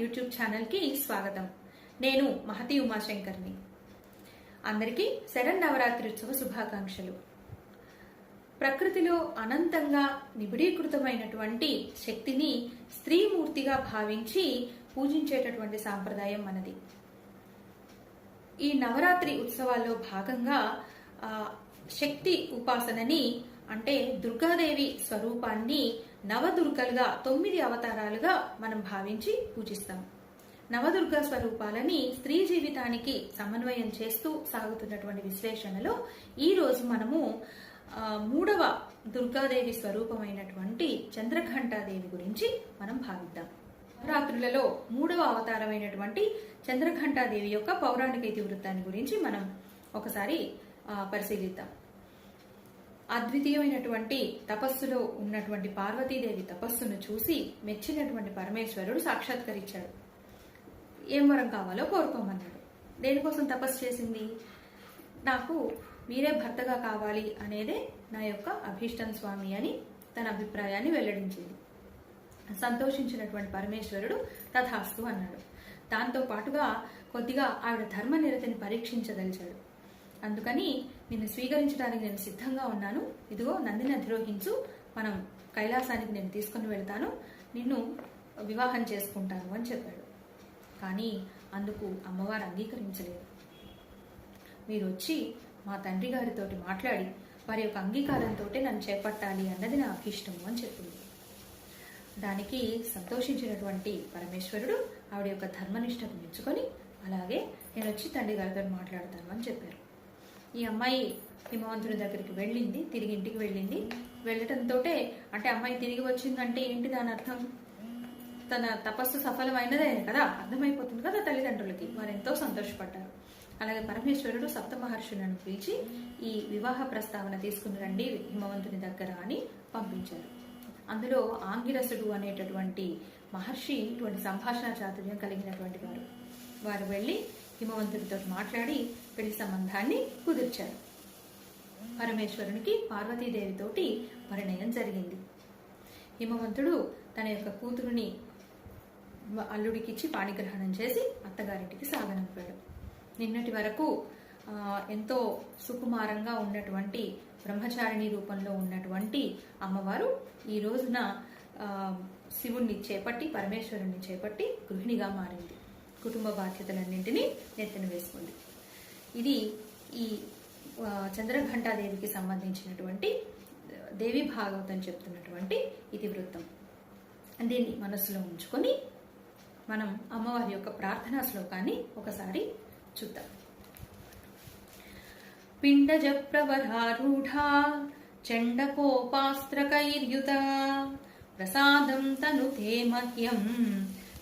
YouTube ఛానల్కి స్వాగతం. నేను మహతి ఉమాశంకర్ని. అందరికీ శరణ్ ఉత్సవ శుభాకాంక్షలు. ప్రకృతిలో అనంతంగా నిబిడీకృతమైనటువంటి శక్తిని స్త్రీమూర్తిగా భావించి పూజించేటటువంటి సాంప్రదాయం మనది. ఈ నవరాత్రి ఉత్సవాల్లో భాగంగా శక్తి ఉపాసనని అంటే దుర్గాదేవి స్వరూపాన్ని నవదుర్గలుగా తొమ్మిది అవతారాలుగా మనం భావించి పూజిస్తాం. నవదుర్గా స్వరూపాలని స్త్రీ జీవితానికి సమన్వయం చేస్తూ సాగుతున్నటువంటి విశ్లేషణలో ఈరోజు మనము మూడవ దుర్గాదేవి స్వరూపమైనటువంటి చంద్రఘంటాదేవి గురించి మనం భావిద్దాం. నవరాత్రులలో మూడవ అవతారమైనటువంటి చంద్రఘంటాదేవి యొక్క పౌరాణిక ఇతివృత్తాన్ని గురించి మనం ఒకసారి పరిశీలిద్దాం. అద్వితీయమైనటువంటి తపస్సులో ఉన్నటువంటి పార్వతీదేవి తపస్సును చూసి మెచ్చినటువంటి పరమేశ్వరుడు సాక్షాత్కరించాడు. ఏం వరం కావాలో కోరుకోమన్నాడు. దేనికోసం తపస్సు చేసింది? నాకు మీరే భర్తగా కావాలి అనేదే నా యొక్క అభీష్టం స్వామి అని తన అభిప్రాయాన్ని వెల్లడించింది. సంతోషించినటువంటి పరమేశ్వరుడు తథాస్తు అన్నాడు. దాంతో పాటుగా కొద్దిగా ఆవిడ ధర్మ నిరతిని పరీక్షించదలిచాడు. అందుకని నిన్ను స్వీకరించడానికి నేను సిద్ధంగా ఉన్నాను. ఇదిగో నందిని అధిరోహించు. మనం కైలాసానికి నేను తీసుకుని వెళ్తాను. నిన్ను వివాహం చేసుకుంటాను అని చెప్పాడు. కానీ అందుకు అమ్మవారు అంగీకరించలేదు. మీరు వచ్చి మా తండ్రి గారితోటి మాట్లాడి వారి యొక్క అంగీకారంతో నన్ను చేపట్టాలి అన్నది నా అభిష్టము అని చెప్పింది. దానికి సంతోషించినటువంటి పరమేశ్వరుడు ఆవిడ యొక్క ధర్మనిష్టకు మెచ్చుకొని అలాగే నేను వచ్చి తండ్రి గారితో మాట్లాడతాను అని చెప్పారు. ఈ అమ్మాయి హిమవంతుని దగ్గరికి వెళ్ళింది తిరిగి ఇంటికి వెళ్ళింది. వెళ్ళటంతో అంటే అమ్మాయి తిరిగి వచ్చిందంటే ఏంటి దాని అర్థం? తన తపస్సు సఫలమైనదే కదా అర్థమైపోతుంది కదా తల్లిదండ్రులకి. వారు ఎంతో సంతోషపడ్డారు. అలాగే పరమేశ్వరుడు సప్త మహర్షులను పిలిచి ఈ వివాహ ప్రస్తావన తీసుకుని రండి హిమవంతుని దగ్గర అని పంపించారు. అందులో ఆంగిరసుడు అనేటటువంటి మహర్షి ఇటువంటి సంభాషణ చాతుర్యం కలిగినటువంటి వారు. వారు వెళ్ళి హిమవంతుడితో మాట్లాడి పెళ్ళి సంబంధాన్ని కుదిర్చారు. పరమేశ్వరునికి పార్వతీదేవితోటి పరిణయం జరిగింది. హిమవంతుడు తన యొక్క కూతురుని అల్లుడికిచ్చి పాణిగ్రహణం చేసి అత్తగారింటికి సాగనంపాడు. నిన్నటి వరకు ఎంతో సుకుమారంగా ఉన్నటువంటి బ్రహ్మచారిణి రూపంలో ఉన్నటువంటి అమ్మవారు ఈ రోజున శివుణ్ణి చేపట్టి పరమేశ్వరుణ్ణి చేపట్టి గృహిణిగా మారింది. కుటుంబ బాధ్యతలన్నింటినీ నెత్తిన వేసుకుంది ఇది ఈ చంద్రఘంటాదేవికి సంబంధించినటువంటి దేవి భాగవతం చెప్తున్నటువంటి ఇతివృత్తం దీన్ని మనసులో ఉంచుకొని మనం అమ్మవారి యొక్క ప్రార్థనా శ్లోకాన్ని ఒకసారి చూద్దాం. పిండజ ప్రవరారూఢా చండకోపాస్త్రకైర్యుత ప్రసాదం తనుతే మహ్యం.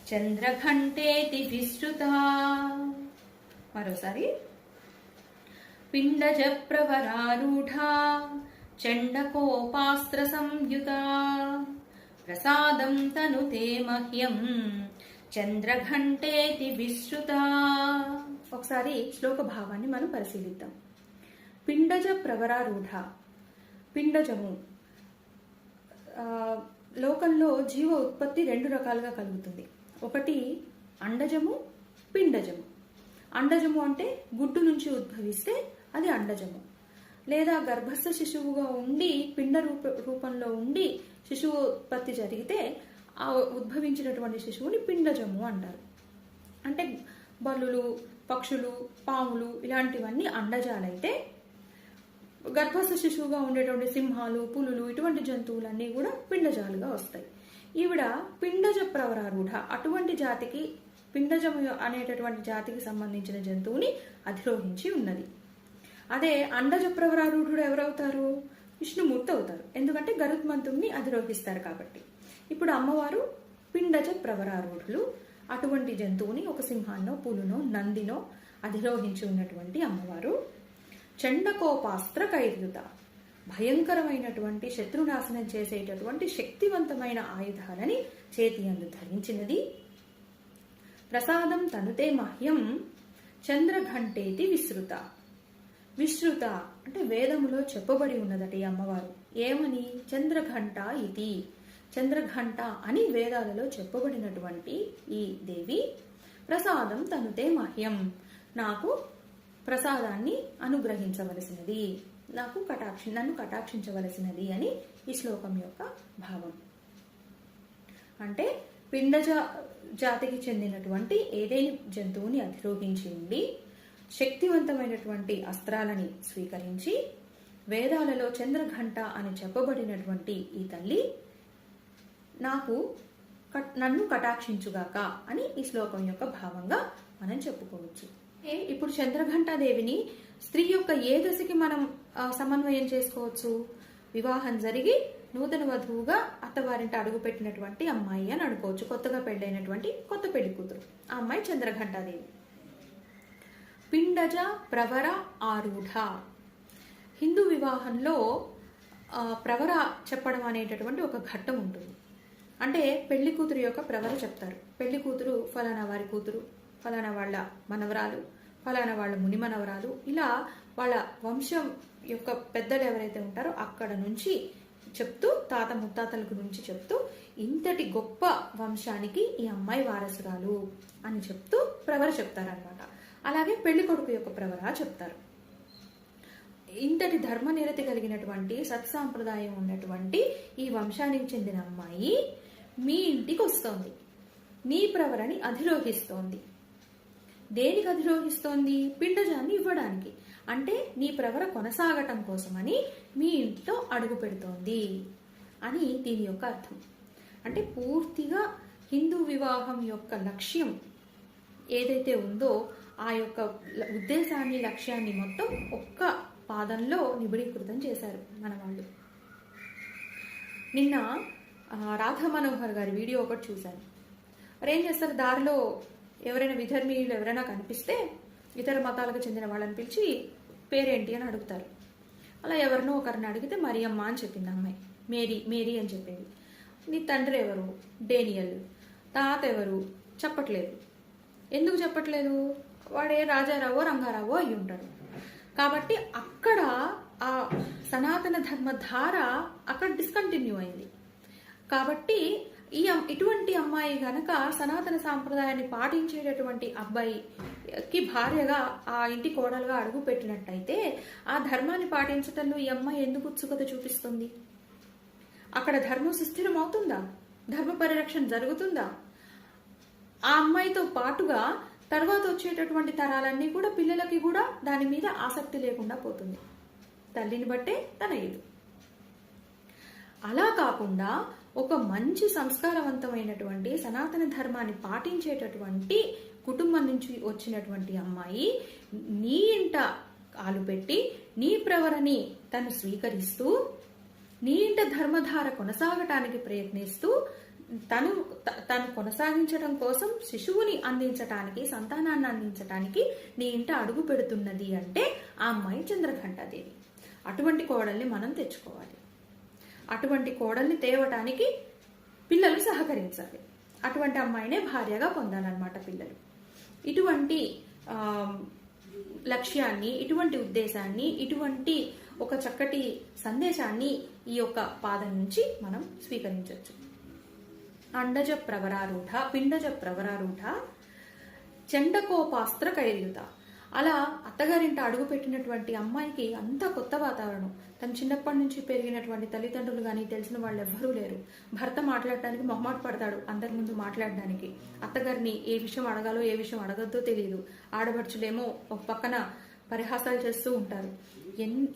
చంద్రఘంటేతి విశ్రుత మరోసారి. పిండజ ప్రవరారూఢ చండకోపాస్త్ర సంయుత. ప్రసాదం తనుతే మహ్యం చంద్రఘంటేతి విశ్రుత ఒకసారి శ్లోక భావాన్ని మనం పరిశీలిద్దాం. పిండజ ప్రవరారూఢ. పిండజము. లోకంలో జీవ ఉత్పత్తి రెండు రకాలుగా కలుగుతుంది. ఒకటి అండజము పిండజము. అండజము అంటే గుడ్డు నుంచి ఉద్భవిస్తే అది అండజము. లేదా గర్భస్థ శిశువుగా ఉండి పిండ రూప రూపంలో ఉండి శిశువు ఉత్పత్తి జరిగితే ఆ ఉద్భవించినటువంటి శిశువుని పిండజము అంటారు. అంటే బల్లులు పక్షులు పాములు ఇలాంటివన్నీ అండజాలైతే గర్భస్థ శిశువుగా ఉండేటువంటి సింహాలు పులులు ఇటువంటి జంతువులన్నీ కూడా పిండజాలుగా వస్తాయి. ఈవిడ పిండజ ప్రవరారూఢ అటువంటి జాతికి పిండజము అనేటటువంటి జాతికి సంబంధించిన జంతువుని అధిరోహించి ఉన్నది. అదే అండజ ప్రవరారూఢుడు ఎవరవుతారు? విష్ణుమూర్తి అవుతారు. ఎందుకంటే గరుత్మంతుణ్ణి అధిరోహిస్తారు కాబట్టి. ఇప్పుడు అమ్మవారు పిండజ ప్రవరారూఢులు అటువంటి జంతువుని ఒక సింహాన్నో పులునో నందినో అధిరోహించి ఉన్నటువంటి అమ్మవారు. చండకోపాస్త్ర కైర్యుత భయంకరమైనటువంటి శత్రునాశనం చేసేటటువంటి శక్తివంతమైన ఆయుధాలని చేతి అందు ధరించినది. ప్రసాదం తనుతే మహ్యం చంద్రఘంటేతి విశ్రుత. విశ్రుత అంటే వేదములో చెప్పబడి ఉన్నదట ఈ అమ్మవారు. ఏమని? చంద్రఘంట ఇది. చంద్రఘంట అని వేదాలలో చెప్పబడినటువంటి ఈ దేవి ప్రసాదం తనుతే మహ్యం. నాకు ప్రసాదాన్ని అనుగ్రహించవలసినది. నాకు కటాక్షి నన్ను కటాక్షించవలసినది అని ఈ శ్లోకం యొక్క భావం. అంటే పిండజ జాతికి చెందినటువంటి ఏదైనా జంతువుని అధిరోహించి ఉండి శక్తివంతమైనటువంటి అస్త్రాలని స్వీకరించి వేదాలలో చంద్రఘంట అని చెప్పబడినటువంటి ఈ తల్లి నాకు నన్ను కటాక్షించుగాక అని ఈ శ్లోకం యొక్క భావంగా మనం చెప్పుకోవచ్చు. ఇప్పుడు చంద్రఘంటాదేవిని స్త్రీ యొక్క ఏ దశకి మనం సమన్వయం చేసుకోవచ్చు. వివాహం జరిగి నూతన వధువుగా అత్తవారింట అడుగుపెట్టినటువంటి అమ్మాయి అని అనుకోవచ్చు. కొత్తగా పెళ్ళైనటువంటి కొత్త పెళ్ళి కూతురు. ఆ అమ్మాయి చంద్రఘంటాదేవి. పిండజ ప్రవర ఆరూఢ. హిందూ వివాహంలో ప్రవర చెప్పడం అనేటటువంటి ఒక ఘట్టం ఉంటుంది. అంటే పెళ్ళి కూతురు యొక్క ప్రవర చెప్తారు. పెళ్ళి కూతురు ఫలానా వారి కూతురు ఫలానా వాళ్ళ మనవరాలు ఫలానా వాళ్ళ ముని మనవరాలు ఇలా వాళ్ళ వంశం యొక్క పెద్దలు ఎవరైతే ఉంటారో అక్కడ నుంచి చెప్తూ తాత ముత్తాతల గురించి చెప్తూ ఇంతటి గొప్ప వంశానికి ఈ అమ్మాయి వారసురాలు అని చెప్తూ ప్రవర చెప్తారనమాట అలాగే పెళ్ళి కొడుకు యొక్క ప్రవర చెప్తారు. ఇంతటి ధర్మనిరతి కలిగినటువంటి సత్సాంప్రదాయం ఉన్నటువంటి ఈ వంశానికి చెందిన అమ్మాయి మీ ఇంటికి వస్తోంది. మీ ప్రవరని అధిరోహిస్తోంది. దేనికి అధిరోహిస్తోంది? పిండజాన్ని ఇవ్వడానికి. అంటే నీ ప్రవర కొనసాగటం కోసమని మీ ఇంట్లో అడుగు పెడుతోంది అని దీని యొక్క అర్థం. అంటే పూర్తిగా హిందూ వివాహం యొక్క లక్ష్యం ఏదైతే ఉందో ఆ యొక్క ఉద్దేశాన్ని లక్ష్యాన్ని మొత్తం ఒక్క పాదంలో నిబిడీకృతం చేశారు మన వాళ్ళు నిన్న రాధా మనోహర్ గారి వీడియో ఒకటి చూశాను. మరేం చేస్తారు? దారిలో ఎవరైనా విధర్మీయులు ఎవరైనా కనిపిస్తే ఇతర మతాలకు చెందిన వాళ్ళని పిలిచి పేరేంటి? అని అడుగుతారు. అలా ఎవరినో ఒకరిని అడిగితే మరియమ్మ అని చెప్పింది అమ్మాయి. మేరీ మేరీ అని చెప్పింది. నీ తండ్రి ఎవరు? డేనియల్. తాత ఎవరు? చెప్పట్లేదు. ఎందుకు చెప్పట్లేదు? వాడే రాజారావో రంగారావో అయి ఉంటాడు కాబట్టి అక్కడ ఆ సనాతన ధర్మ ధార అక్కడ డిస్కంటిన్యూ అయింది. కాబట్టి ఈ ఇటువంటి అమ్మాయి గనక సనాతన సాంప్రదాయాన్ని పాటించేటటువంటి అబ్బాయికి భార్యగా ఆ ఇంటి కోడలుగా అడుగు పెట్టినట్టయితే ఆ ధర్మాన్ని పాటించటంలో ఈ అమ్మాయి ఎందుకు ఉత్సుకత చూపిస్తుంది? అక్కడ ధర్మం సుస్థిరం అవుతుందా ధర్మ పరిరక్షణ జరుగుతుందా? ఆ అమ్మాయితో పాటుగా తర్వాత వచ్చేటటువంటి తరాలన్నీ కూడా పిల్లలకి కూడా దాని మీద ఆసక్తి లేకుండా పోతుంది. తల్లిని బట్టే తన ఏదు అలా కాకుండా ఒక మంచి సంస్కారవంతమైనటువంటి సనాతన ధర్మాన్ని పాటించేటటువంటి కుటుంబం నుంచి వచ్చినటువంటి అమ్మాయి నీ ఇంట కాలు పెట్టి నీ ప్రవరని తను స్వీకరిస్తూ నీ ఇంట ధర్మధార కొనసాగటానికి ప్రయత్నిస్తూ తను తను కొనసాగించడం కోసం శిశువుని అందించటానికి సంతానాన్ని అందించటానికి నీ ఇంట అడుగు పెడుతున్నది అంటే ఆ అమ్మాయి చంద్రఘంటాదేవి అటువంటి కోడల్ని మనం తెచ్చుకోవాలి. అటువంటి కోడల్ని తేవటానికి పిల్లలు సహకరించాలి. అటువంటి అమ్మాయినే భార్యగా పొందాలన్నమాట పిల్లలు. ఇటువంటి లక్ష్యాన్ని ఇటువంటి ఉద్దేశాన్ని ఇటువంటి ఒక చక్కటి సందేశాన్ని ఈ యొక్క పాదం నుంచి మనం స్వీకరించవచ్చు. అండజ ప్రవరారూఢ పిండజ ప్రవరారూఢ చెండకోపాస్త్ర కైర్యుత అలా అత్తగారింట అడుగు పెట్టినటువంటి అమ్మాయికి అంతా కొత్త వాతావరణం. తను చిన్నప్పటి నుంచి పెరిగినటువంటి తల్లిదండ్రులు కానీ తెలిసిన వాళ్ళు ఎవ్వరూ లేరు. భర్త మాట్లాడటానికి మొహమాట పడతాడు అందరి ముందు మాట్లాడడానికి. అత్తగారిని ఏ విషయం అడగాలో ఏ విషయం అడగద్దో తెలియదు ఆడబడుచులేమో ఒక పక్కన పరిహాసాలు చేస్తూ ఉంటారు. ఎన్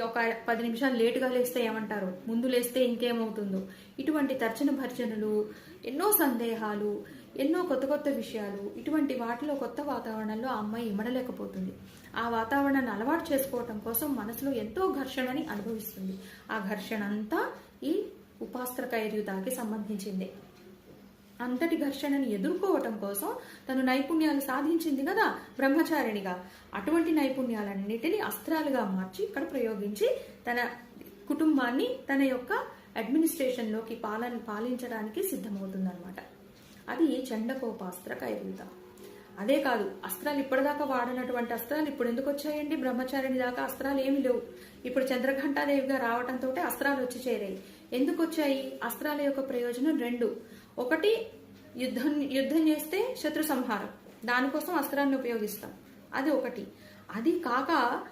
ఒక పది నిమిషాలు లేటుగా లేస్తే ఏమంటారు? ముందు లేస్తే ఇంకేమవుతుందో. ఇటువంటి తర్జన భర్జనలు ఎన్నో సందేహాలు ఎన్నో కొత్త కొత్త విషయాలు ఇటువంటి వాటిలో కొత్త వాతావరణంలో ఆ అమ్మాయి ఇమడలేకపోతుంది. ఆ వాతావరణాన్ని అలవాటు చేసుకోవటం కోసం మనసులో ఎంతో ఘర్షణని అనుభవిస్తుంది. ఆ ఘర్షణ అంతా ఈ ఉపాస్త్ర కైర్యుతాకి సంబంధించింది. అంతటి ఘర్షణని ఎదుర్కోవటం కోసం తను నైపుణ్యాలు సాధించింది కదా బ్రహ్మచారిణిగా. అటువంటి నైపుణ్యాలన్నిటినీ అస్త్రాలుగా మార్చి ఇక్కడ ప్రయోగించి తన కుటుంబాన్ని తన యొక్క అడ్మినిస్ట్రేషన్లోకి పాలన పాలించడానికి సిద్ధమవుతుందన్నమాట. అది చండకోపాస్త్ర కైరుత అదే కాదు అస్త్రాలు ఇప్పటిదాకా వాడినటువంటి అస్త్రాలు ఇప్పుడు ఎందుకు వచ్చాయండి? బ్రహ్మచారిణి దాకా అస్త్రాలు ఏమి లేవు. ఇప్పుడు చంద్రఘంటాదేవిగా రావటంతో అస్త్రాలు వచ్చి చేరాయి. ఎందుకు వచ్చాయి? అస్త్రాల యొక్క ప్రయోజనం రెండు. ఒకటి యుద్ధం యుద్ధం చేస్తే శత్రు సంహారం. దానికోసం అస్త్రాన్ని ఉపయోగిస్తాం. అది ఒకటి. అది కాక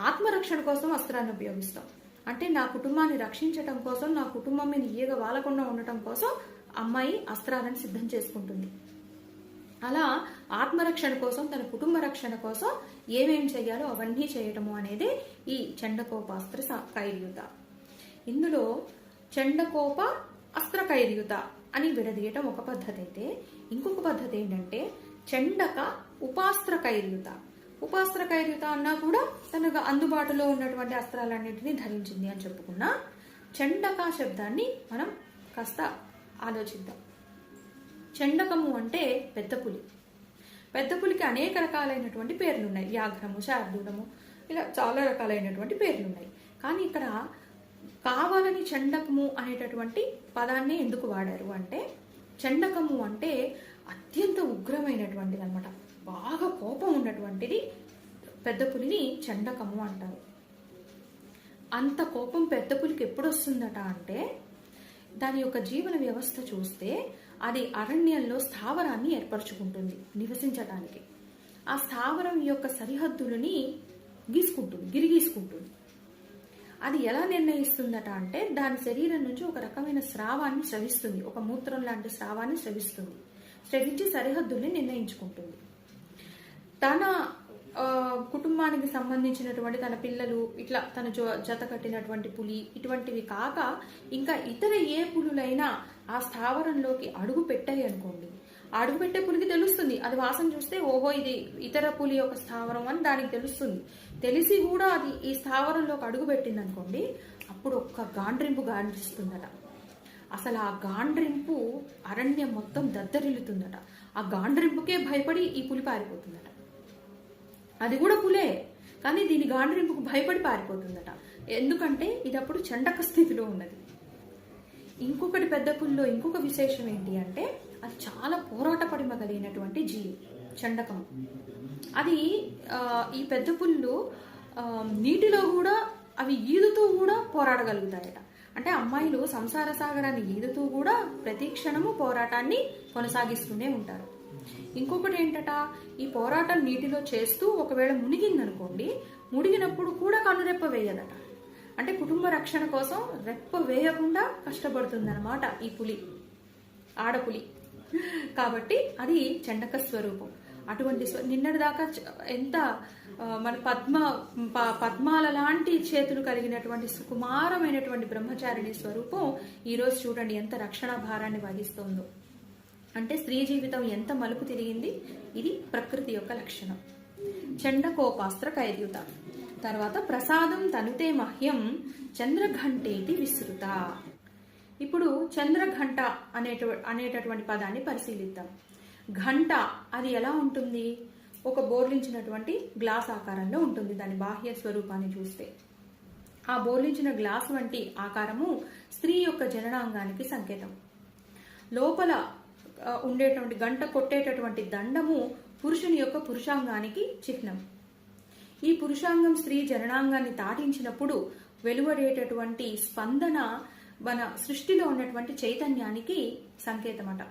ఆత్మరక్షణ కోసం అస్త్రాన్ని ఉపయోగిస్తాం. అంటే నా కుటుంబాన్ని రక్షించటం కోసం నా కుటుంబం మీద ఈగ వాలకుండా ఉండటం కోసం అమ్మాయి అస్త్రాలను సిద్ధం చేసుకుంటుంది. అలా ఆత్మరక్షణ కోసం తన కుటుంబ రక్షణ కోసం ఏమేం చేయాలో అవన్నీ చేయటము అనేది ఈ చండకోపాస్త్ర స- కైర్యుత. ఇందులో చండకోప అస్త్ర కైర్యుత అని విడదీయటం ఒక పద్ధతి అయితే ఇంకొక పద్ధతి ఏంటంటే చండక ఉపాస్త్ర కైర్యుత. ఉపాస్త్ర కైర్యుత అన్నా కూడా తనకు అందుబాటులో ఉన్నటువంటి అస్త్రాలన్నింటినీ ధరించింది అని చెప్పుకున్నా. చండక శబ్దాన్ని మనం కాస్త ఆలోచిద్దాం. చండకము అంటే పెద్ద పులి. పెద్ద పులికి అనేక రకాలైనటువంటి పేర్లు ఉన్నాయి వ్యాఘ్రము శార్దూలము ఇలా చాలా రకాలైనటువంటి పేర్లు ఉన్నాయి కానీ ఇక్కడ కావాలని చండకము అనేటటువంటి పదాన్ని ఎందుకు వాడారు అంటే చండకము అంటే అత్యంత ఉగ్రమైనటువంటిది అనమాట బాగా కోపం ఉన్నటువంటిది పెద్ద పులిని చండకము అంటారు. అంత కోపం పెద్ద పులికి ఎప్పుడు వస్తుందట అంటే దాని యొక్క జీవన వ్యవస్థ చూస్తే అది అరణ్యంలో స్థావరాన్ని ఏర్పరచుకుంటుంది నివసించటానికి. ఆ స్థావరం యొక్క సరిహద్దులని గీసుకుంటుంది గిరిగీసుకుంటుంది. అది ఎలా నిర్ణయిస్తుందట అంటే దాని శరీరం నుంచి ఒక రకమైన స్రావాన్ని స్రవిస్తుంది ఒక మూత్రం లాంటి స్రావాన్ని స్రవిస్తుంది స్రవించి సరిహద్దుల్ని నిర్ణయించుకుంటుంది. తన కుటుంబానికి సంబంధించినటువంటి తన పిల్లలు ఇట్లా తన జో జత కట్టినటువంటి పులి ఇటువంటివి కాక ఇంకా ఇతర ఏ పులులైనా ఆ స్థావరంలోకి అడుగు పెట్టాయి అనుకోండి. అడుగు పెట్టే పులికి తెలుస్తుంది. అది వాసన చూస్తే ఓహో ఇది ఇతర పులి యొక్క స్థావరం అని దానికి తెలుస్తుంది. తెలిసి కూడా అది ఈ స్థావరంలోకి అడుగు పెట్టింది అనుకోండి అప్పుడు ఒక్క గాండ్రింపు గాండ్రిస్తుందట. అసలు ఆ గాండ్రింపు అరణ్యం మొత్తం దద్దరిల్లుతుందట. ఆ గాండ్రింపుకే భయపడి ఈ పులి పారిపోతుందట. అది కూడా పులే. కానీ దీని గాండ్రింపుకు భయపడి పారిపోతుందట. ఎందుకంటే ఇది అప్పుడు చండక స్థితిలో ఉన్నది. ఇంకొకటి పెద్ద పుల్లో ఇంకొక విశేషం ఏంటి అంటే అది చాలా పోరాట పడిమ కలిగినటువంటి జీవి చండకం అది ఈ పెద్ద పుల్లు నీటిలో కూడా అవి ఈదుతూ కూడా పోరాడగలుగుతాయట. అంటే అమ్మాయిలు సంసార సాగరాన్ని ఈదుతూ కూడా ప్రతి క్షణము పోరాటాన్ని కొనసాగిస్తూనే ఉంటారు. ఇంకొకటి ఏంటట? ఈ పోరాటం నీటిలో చేస్తూ ఒకవేళ మునిగిందనుకోండి మునిగినప్పుడు కూడా కనురెప్ప వేయదట. అంటే కుటుంబ రక్షణ కోసం రెప్ప వేయకుండా కష్టపడుతుందన్నమాట ఈ పులి ఆడపులి. కాబట్టి అది చండక స్వరూపం. అటువంటి స్వ నిన్నటిదాకా ఎంత మన పద్మ ప- పద్మాల లాంటి చేతులు కలిగినటువంటి సుకుమారమైనటువంటి బ్రహ్మచారిణి స్వరూపం ఈరోజు చూడండి ఎంత రక్షణ భారాన్ని వహిస్తోందో. అంటే స్త్రీ జీవితం ఎంత మలుపు తిరిగింది? ఇది ప్రకృతి యొక్క లక్షణం. చండకోపాస్త్ర కైర్యుత. తర్వాత ప్రసాదం తనుతే మహ్యం చంద్రఘంటేటి విస్తృత ఇప్పుడు చంద్రఘంట అనేట అనేటటువంటి పదాన్ని పరిశీలిద్దాం. ఘంట అది ఎలా ఉంటుంది? ఒక బోర్లించినటువంటి గ్లాస్ ఆకారంలో ఉంటుంది దాని బాహ్య స్వరూపాన్ని చూస్తే. ఆ బోర్లించిన గ్లాస్ వంటి ఆకారము స్త్రీ యొక్క జననాంగానికి సంకేతం. లోపల ఉండేటువంటి గంట కొట్టేటటువంటి దండము పురుషుని యొక్క పురుషాంగానికి చిహ్నం. ఈ పురుషాంగం స్త్రీ జననాంగాన్ని దాటించినప్పుడు వెలువడేటటువంటి స్పందన మన సృష్టిలో ఉన్నటువంటి చైతన్యానికి సంకేతమట.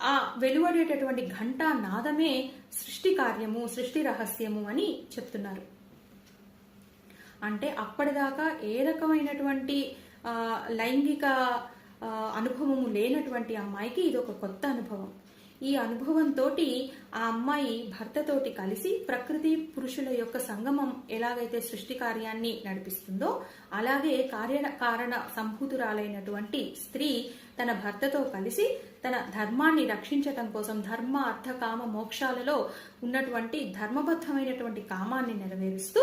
ఆ వెలువడేటటువంటి ఘంటా నాదమే సృష్టి కార్యము సృష్టి రహస్యము అని చెప్తున్నారు. అంటే అప్పటిదాకా ఏ రకమైనటువంటి లైంగిక అనుభవము లేనటువంటి అమ్మాయికి ఇది ఒక కొత్త అనుభవం. ఈ అనుభవంతో ఆ అమ్మాయి భర్తతోటి కలిసి ప్రకృతి పురుషుల యొక్క సంగమం ఎలాగైతే సృష్టి కార్యాన్ని నడిపిస్తుందో అలాగే కార్య కారణ సంభూతురాలైనటువంటి స్త్రీ తన భర్తతో కలిసి తన ధర్మాన్ని రక్షించటం కోసం ధర్మ అర్థ కామ మోక్షాలలో ఉన్నటువంటి ధర్మబద్ధమైనటువంటి కామాన్ని నెరవేరుస్తూ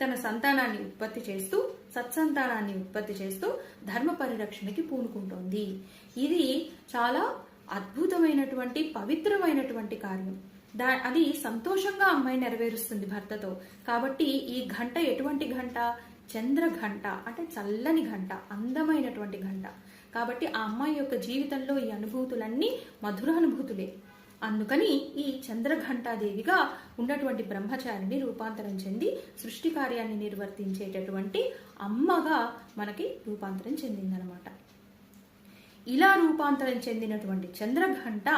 తన సంతానాన్ని ఉత్పత్తి చేస్తూ సత్సంతానాన్ని ఉత్పత్తి చేస్తూ ధర్మ పరిరక్షణకి పూనుకుంటోంది. ఇది చాలా అద్భుతమైనటువంటి పవిత్రమైనటువంటి కార్యం. దా అది సంతోషంగా అమ్మాయి నెరవేరుస్తుంది భర్తతో. కాబట్టి ఈ గంట ఎటువంటి గంట చంద్ర గంట అంటే చల్లని గంట అందమైనటువంటి గంట కాబట్టి ఆ అమ్మాయి యొక్క జీవితంలో ఈ అనుభూతులన్నీ మధురానుభూతులే అందుకని ఈ చంద్రఘంటాదేవిగా ఉన్నటువంటి బ్రహ్మచారిని రూపాంతరం చెంది సృష్టి కార్యాన్ని నిర్వర్తించేటటువంటి అమ్మగా మనకి రూపాంతరం చెందిందనమాట. ఇలా రూపాంతరం చెందినటువంటి చంద్రఘంట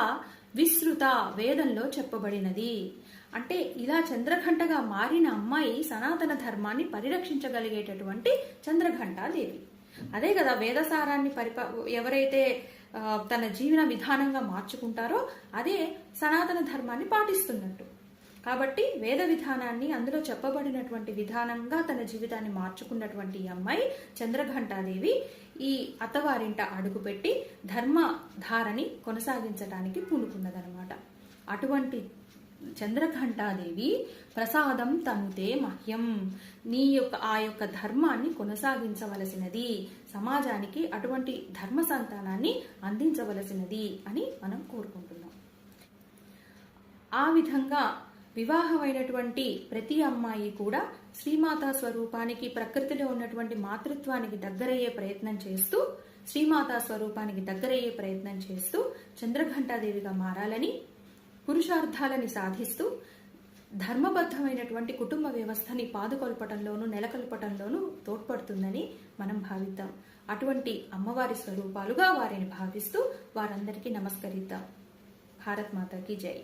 విస్తృత వేదంలో చెప్పబడినది. అంటే ఇలా చంద్రఘంటగా మారిన అమ్మాయి సనాతన ధర్మాన్ని పరిరక్షించగలిగేటటువంటి చంద్రఘంటాదేవి. అదే కదా వేదసారాన్ని పరిప ఎవరైతే తన జీవన విధానంగా మార్చుకుంటారో అదే సనాతన ధర్మాన్ని పాటిస్తున్నట్టు. కాబట్టి వేద విధానాన్ని అందులో చెప్పబడినటువంటి విధానంగా తన జీవితాన్ని మార్చుకున్నటువంటి ఈ అమ్మాయి చంద్రఘంటాదేవి ఈ అత్తవారింట అడుగుపెట్టి ధర్మధారని కొనసాగించడానికి పూనుకున్నదనమాట అటువంటి చంద్రఘంటాదేవి ప్రసాదం తనుతే మహ్యం. నీ యొక్క ఆ యొక్క ధర్మాన్ని కొనసాగించవలసినది. సమాజానికి అటువంటి ధర్మ సంతానాన్ని అందించవలసినది అని మనం కోరుకుంటున్నాం. ఆ విధంగా వివాహమైనటువంటి ప్రతి అమ్మాయి కూడా శ్రీమాతా స్వరూపానికి ప్రకృతిలో ఉన్నటువంటి మాతృత్వానికి దగ్గరయ్యే ప్రయత్నం చేస్తూ శ్రీమాతా స్వరూపానికి దగ్గరయ్యే ప్రయత్నం చేస్తూ చంద్రఘంటాదేవిగా మారాలని పురుషార్థాలని సాధిస్తూ ధర్మబద్ధమైనటువంటి కుటుంబ వ్యవస్థని పాదుకొల్పటంలోనూ నెలకొల్పటంలోనూ తోడ్పడుతుందని మనం భావిద్దాం. అటువంటి అమ్మవారి స్వరూపాలుగా వారిని భావిస్తూ వారందరికీ నమస్కరిద్దాం. భారత్ మాతకి జై.